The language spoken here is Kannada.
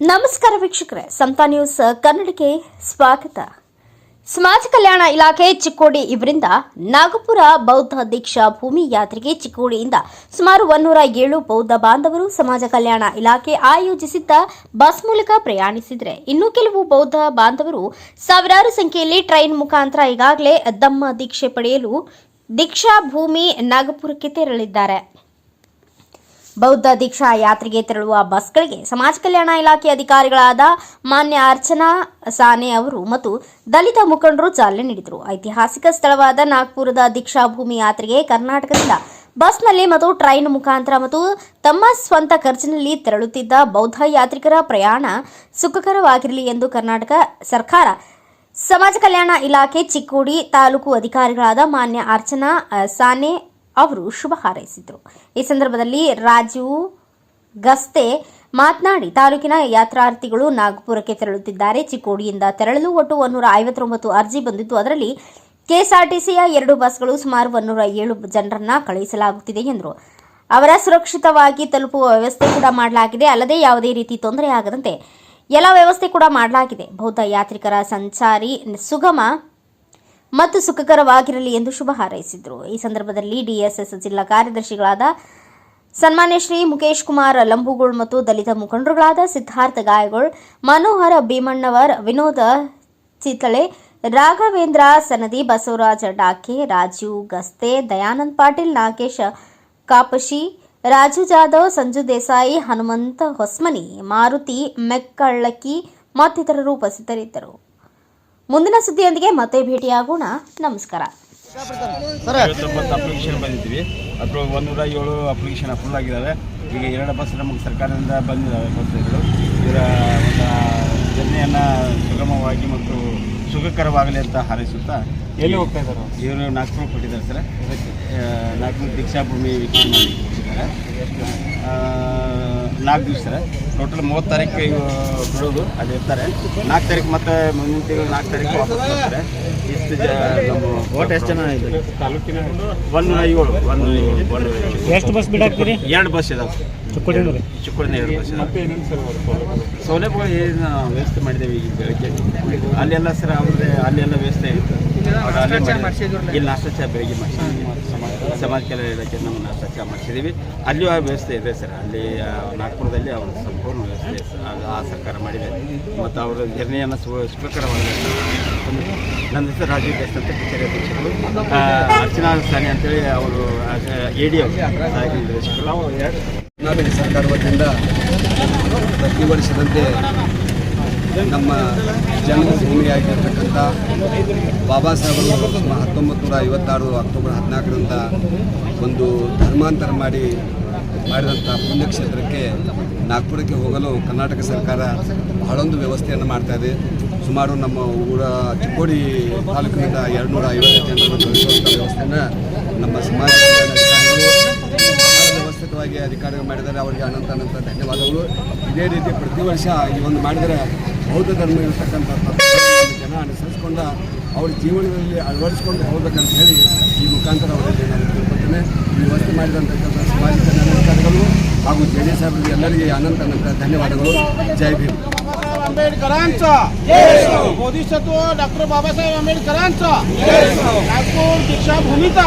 ನಮಸ್ಕಾರ ವೀಕ್ಷಕರೇ ಸಮತಾ ನ್ಯೂಸ್ ಕನ್ನಡಕ್ಕೆ ಸ್ವಾಗತ. ಸಮಾಜ ಕಲ್ಯಾಣ ಇಲಾಖೆ ಚಿಕ್ಕೋಡಿ ಇವರಿಂದ ನಾಗಪುರ ಬೌದ್ಧ ದೀಕ್ಷಾ ಭೂಮಿ ಯಾತ್ರೆಗೆ ಚಿಕ್ಕೋಡಿಯಿಂದ ಸುಮಾರು ಒನ್ನೂರ ಏಳು ಬೌದ್ಧ ಬಾಂಧವರು ಸಮಾಜ ಕಲ್ಯಾಣ ಇಲಾಖೆ ಆಯೋಜಿಸಿದ್ದ ಬಸ್ ಮೂಲಕ ಪ್ರಯಾಣಿಸಿದರೆ ಇನ್ನು ಕೆಲವು ಬೌದ್ಧ ಬಾಂಧವರು ಸಾವಿರಾರು ಸಂಖ್ಯೆಯಲ್ಲಿ ಟ್ರೈನ್ ಮುಖಾಂತರ ಈಗಾಗಲೇ ದಮ್ಮ ದೀಕ್ಷೆ ಪಡೆಯಲು ದೀಕ್ಷಾ ಭೂಮಿ ನಾಗಪುರಕ್ಕೆ ತೆರಳಿದ್ದಾರೆ. ಬೌದ್ಧ ದೀಕ್ಷಾ ಯಾತ್ರೆಗೆ ತೆರಳುವ ಬಸ್ಗಳಿಗೆ ಸಮಾಜ ಕಲ್ಯಾಣ ಇಲಾಖೆ ಅಧಿಕಾರಿಗಳಾದ ಮಾನ್ಯ ಅರ್ಚನಾ ಸಾನೆ ಅವರು ಮತ್ತು ದಲಿತ ಮುಖಂಡರು ಚಾಲನೆ ನೀಡಿದರು. ಐತಿಹಾಸಿಕ ಸ್ಥಳವಾದ ನಾಗ್ಪುರದ ದೀಕ್ಷಾ ಭೂಮಿ ಯಾತ್ರೆಗೆ ಕರ್ನಾಟಕದಿಂದ ಬಸ್ನಲ್ಲಿ ಮತ್ತು ಟ್ರೈನ್ ಮುಖಾಂತರ ಮತ್ತು ತಮ್ಮ ಸ್ವಂತ ಖರ್ಚಿನಲ್ಲಿ ತೆರಳುತ್ತಿದ್ದ ಬೌದ್ಧ ಯಾತ್ರಿಕರ ಪ್ರಯಾಣ ಸುಖಕರವಾಗಿರಲಿ ಎಂದು ಕರ್ನಾಟಕ ಸರ್ಕಾರ ಸಮಾಜ ಕಲ್ಯಾಣ ಇಲಾಖೆ ಚಿಕ್ಕೋಡಿ ತಾಲೂಕು ಅಧಿಕಾರಿಗಳಾದ ಮಾನ್ಯ ಅರ್ಚನಾ ಸಾನೆ ಅವರು ಶುಭ ಹಾರೈಸಿದರು. ಈ ಸಂದರ್ಭದಲ್ಲಿ ರಾಜು ಗಸ್ತೆ ಮಾತನಾಡಿ, ತಾಲೂಕಿನ ಯಾತ್ರಾರ್ಥಿಗಳು ನಾಗಪುರಕ್ಕೆ ತೆರಳುತ್ತಿದ್ದಾರೆ. ಚಿಕ್ಕೋಡಿಯಿಂದ ತೆರಳಲು ಒಟ್ಟು ಒನ್ನೂರ ಐವತ್ತೊಂಬತ್ತು ಅರ್ಜಿ ಬಂದಿದ್ದು, ಅದರಲ್ಲಿ ಕೆಎಸ್ಆರ್ಟಿಸಿಯ ಎರಡು ಬಸ್ಗಳು ಸುಮಾರು ಒನ್ನೂರ ಏಳು ಜನರನ್ನ ಕಳುಹಿಸಲಾಗುತ್ತಿದೆ ಎಂದರು. ಅವರ ಸುರಕ್ಷಿತವಾಗಿ ತಲುಪುವ ವ್ಯವಸ್ಥೆ ಕೂಡ ಮಾಡಲಾಗಿದೆ. ಅಲ್ಲದೆ ಯಾವುದೇ ರೀತಿ ತೊಂದರೆ ಆಗದಂತೆ ಎಲ್ಲ ವ್ಯವಸ್ಥೆ ಕೂಡ ಮಾಡಲಾಗಿದೆ. ಬೌದ್ಧ ಯಾತ್ರಿಕರ ಸಂಚಾರಿ ಸುಗಮ ಮತ್ತು ಸುಖಕರವಾಗಿರಲಿ ಎಂದು ಶುಭ ಹಾರೈಸಿದರು. ಈ ಸಂದರ್ಭದಲ್ಲಿ ಡಿಎಸ್ಎಸ್ ಜಿಲ್ಲಾ ಕಾರ್ಯದರ್ಶಿಗಳಾದ ಸನ್ಮಾನ್ಯ ಶ್ರೀ ಮುಖೇಶ್ ಕುಮಾರ್ ಲಂಬುಗೋಳ್ ಮತ್ತು ದಲಿತ ಮುಖಂಡರುಗಳಾದ ಸಿದ್ಧಾರ್ಥ ಗಾಯಗೋಳ್, ಮನೋಹರ ಭೀಮಣ್ಣವರ್, ವಿನೋದ ಚಿತಳೆ ರಾಘವೇಂದ್ರ ಸನದಿ, ಬಸವರಾಜ ಡಾಕೆ ರಾಜೀವ್ ಗಸ್ತೆ, ದಯಾನಂದ್ ಪಾಟೀಲ್, ನಾಗೇಶ್ ಕಾಪಶಿ, ರಾಜು ಜಾಧವ್, ಸಂಜು ದೇಸಾಯಿ, ಹನುಮಂತ ಹೊಸ್ಮನಿ, ಮಾರುತಿ ಮೆಕ್ಕಳ್ಳಕ್ಕಿ ಮತ್ತಿತರರು ಉಪಸ್ಥಿತರಿದ್ದರು. ಮುಂದಿನ ಸುದ್ದಿಯೊಂದಿಗೆ ಮತ್ತೆ ಭೇಟಿಯಾಗೋಣ. ನಮಸ್ಕಾರ. ಐವತ್ತೊಂಬತ್ತು ಅಪ್ಲಿಕೇಶನ್ ಬಂದಿದ್ವಿ ಅದ್ರೊಳಗೆ ಒಂದೂರ ಏಳು ಅಪ್ಲಿಕೇಶನ್ ಫುಲ್ ಆಗಿದ್ದಾವೆ ಈಗ ಎರಡು ಬಸ್ ನಮಗೆ ಸರ್ಕಾರದಿಂದ ಬಂದಿದ್ದಾವೆ ಬಸ್ಗಳು ಇದರ ಒಂದು ಜರ್ನಿಯನ್ನು ಸುಗಮವಾಗಿ ಮತ್ತು ಸುಖಕರವಾಗಲಿ ಅಂತ ಹಾರೈಸುತ್ತಾ ಎಲ್ಲಿ ಹೋಗ್ತಾ ಇದ್ದಾರೆ ಇವರು ನಾಲ್ಕು ಕೊಟ್ಟಿದ್ದಾರೆ ಸರ್. ನಾಲ್ಕು ದೀಕ್ಷಾಭೂಮಿ ವೀಕ್ಷಣೆ ಮಾಡಿ ಕೊಟ್ಟಿದ್ದಾರೆ. ಆ, ನಾಲ್ಕು ದಿವಸ ಸರ್. ಟೋಟಲ್ ಮೂವತ್ತು ತಾರೀಕು ಇವು ಬಿಡೋದು. ಅಲ್ಲಿ ಇರ್ತಾರೆ. ನಾಲ್ಕು ತಾರೀಕು ಮತ್ತೆ ಮುಂದಿನ ತಿಂಗಳು ನಾಲ್ಕು ತಾರೀಕು ವಾಪಸ್ ಬರ್ತಾರೆ. ಇಷ್ಟು ಜ ನಮ್ಮ ಓಟ್ ಎಷ್ಟು ಜನ ಇದೆ? ತಾಲೂಕಿನ ಒಂದು ಏಳು ಒಂದು ಎಷ್ಟು ಬಸ್ ಬಿಡಾಕ್ತೀರಿ ಎರಡು ಬಸ್ ಇದಾವೆ. ಚಿಕ್ಕೋಡಿನ ಎರಡು ಬಸ್ ಇದಾವೆ. ಸೌಲಭ್ಯಗಳು ಏನು ವ್ಯವಸ್ಥೆ ಮಾಡಿದೇವೆ ಈಗ ಬೆಳಗ್ಗೆ. ಅಲ್ಲೆಲ್ಲ ಸರ್ ಅವ್ರದ್ದೇ ಅಲ್ಲೆಲ್ಲ ವ್ಯವಸ್ಥೆ ಇತ್ತು. ಇಲ್ಲಿ ನಾಷ್ಟ ಚಾ ಬೆಳಿಗ್ಗೆ ಮಾಡಿಸಿದ್ವಿ ಸಮಾಜ ಕಲ್ಯಾಣ ಇಲಾಖೆ ನಮ್ಮನ್ನು ಸಚಿವ ಮಾಡಿಸಿದ್ದೀವಿ ಅಲ್ಲಿಯೂ ಆ ವ್ಯವಸ್ಥೆ ಇದೆ ಸರ್. ಅಲ್ಲಿ ನಾಗ್ಪುರದಲ್ಲಿ ಅವರು ಸಂಪೂರ್ಣ ವ್ಯವಸ್ಥೆ ಆ- ಆ ಸರ್ಕಾರ ಮಾಡಿದೆ. ಮತ್ತು ಅವರ ಜರ್ನಿಯನ್ನು ಸು ಸುಖಕರವಾಗಿದೆ ನನ್ನ ಹೆಸರು ರಾಜೀವ್ ದೇಶ್ ಅಂತ ಕಚೇರಿ ಅಧ್ಯಕ್ಷರು. ಅರ್ಚನಾ ಸಾನಿ ಅಂತೇಳಿ ಅವರು ಎ ಡಿ ಸಹಾಯಕ ನಿರ್ದೇಶಕರು ಕರ್ನಾಟಕ ಸರ್ಕಾರ ವತಿಯಿಂದ ಪ್ರತಿ ವರ್ಷದಂತೆ ನಮ್ಮ ಜನ್ಮಭೂಮಿಯಾಗಿರ್ತಕ್ಕಂಥ ಬಾಬಾ ಸಾಹೇಬರು ಹತ್ತೊಂಬತ್ತು ನೂರ ಐವತ್ತಾರು ಅಕ್ಟೋಬರ್ ಹದಿನಾಲ್ಕರಿಂದ ಒಂದು ಧರ್ಮಾಂತರ ಮಾಡಿ ಮಾಡಿದಂಥ ಪುಣ್ಯಕ್ಷೇತ್ರಕ್ಕೆ ನಾಗ್ಪುರಕ್ಕೆ ಹೋಗಲು ಕರ್ನಾಟಕ ಸರ್ಕಾರ ಬಹಳೊಂದು ವ್ಯವಸ್ಥೆಯನ್ನು ಮಾಡ್ತಾ ಇದೆ. ಸುಮಾರು ನಮ್ಮ ಊರ ಚಿಕ್ಕೋಡಿ ತಾಲೂಕಿನಿಂದ ಎರಡು ನೂರ ಐವತ್ತು ಜನರನ್ನು ಕಳಿಸುವಂಥ ವ್ಯವಸ್ಥೆಯನ್ನು ನಮ್ಮ ಸಮಾಜ ವ್ಯವಸ್ಥಿತವಾಗಿ ಅಧಿಕಾರಿಗಳು ಮಾಡಿದ್ದಾರೆ. ಅವರಿಗೆ ಅನಂತ ಅನಂತ ಧನ್ಯವಾದಗಳು. ಇದೇ ರೀತಿ ಪ್ರತಿ ವರ್ಷ ಈ ಒಂದು ಮಾಡಿದರೆ ಬೌದ್ಧ ಧರ್ಮ ಇರತಕ್ಕಂಥ ತತ್ವಗಳನ್ನು ಜನ ಅನುಸರಿಸಿಕೊಂಡ ಅವ್ರ ಜೀವನದಲ್ಲಿ ಅಳವಡಿಸ್ಕೊಂಡು ಹೋಗ್ಬೇಕಂತ ಹೇಳಿ ಈ ಮುಖಾಂತರ ಅವರಲ್ಲಿ ನಾನು ತಿಳ್ಕೊಳ್ತೇನೆ ಈ ವ್ಯವಸ್ಥೆ ಮಾಡಿದಂತಕ್ಕಂಥ ಸಮಾಜ ಕಲ್ಯಾಣ ಅಧಿಕಾರಿಗಳು ಹಾಗೂ ಜೆ ಡಿ ಸಾಹೇಬರಿಗೆ ಎಲ್ಲರಿಗೆ ಅನಂತ ಅನಂತ ಧನ್ಯವಾದಗಳು ಜೈ ಭೀಮ್ आंबेडकरांचा बोधिसत्व डॉक्टर बाबासाहेब आंबेडकरांचा नागपूर दीक्षाभूमीचा